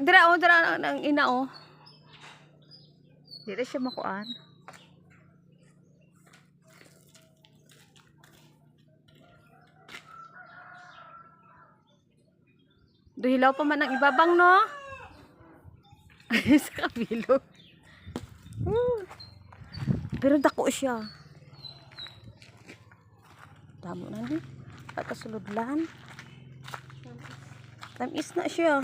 Dira o, dira ang ina o. Dira siya makuan. Duhilaw pa man ang ibabang no. Sa kabilog. Pero dako siya. Damo na di. Pagkasuludlan. Tamis na siya.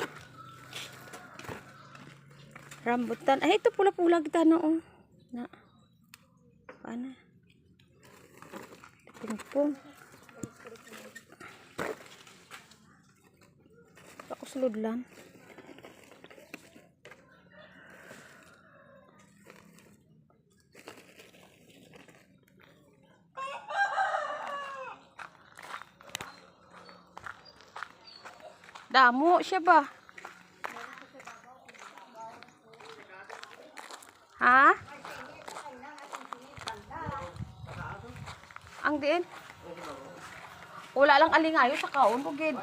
Rambutan. Ay, ito pula-pula kita na oh. Na. Paano? Pingpong. Ako suludlan. Damo siya ba? Ha? Ang diin? Wala lang alingayo sa kaon bugid.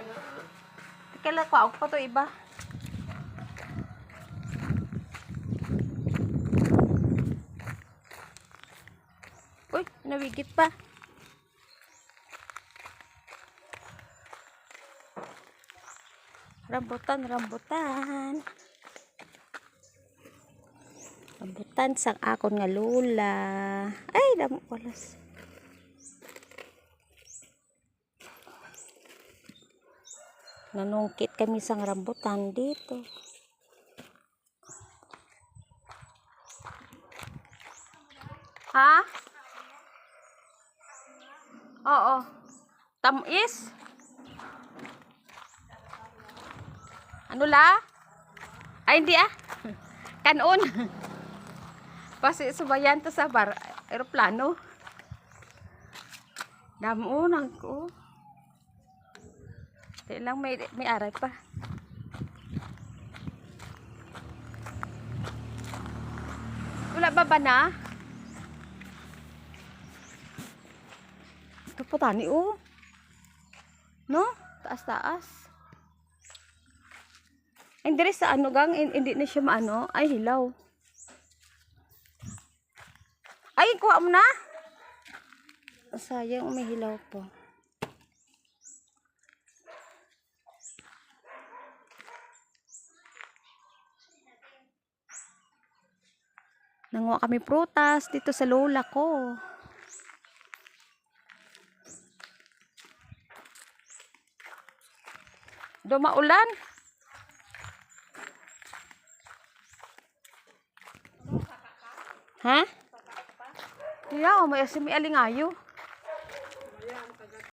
Kailan ko pa to iba. Uy, nawigit pa. Rambutan, rambutan. Rambutan sang akon nga lula. Ay, damo palas. Nanungkit kami sang rambutan dito. Ha? Oo. Tamis? Ano la? Ay, hindi ah. Kanon. Pasi subayan to sa bar, aeroplano. Damo nang ko. Di lang may, may aray pa. Wala ba ba na? Ito po tani oh. No? Taas-taas. Hindi rin sa ano gang, hin- hindi na siya maano. Ay, hilaw. Ay, kuha mo na. Sayang, may hilaw po. Nanguha kami prutas dito sa lola ko. Dumaulan. Ha? Iya, oh, may asim alingayo.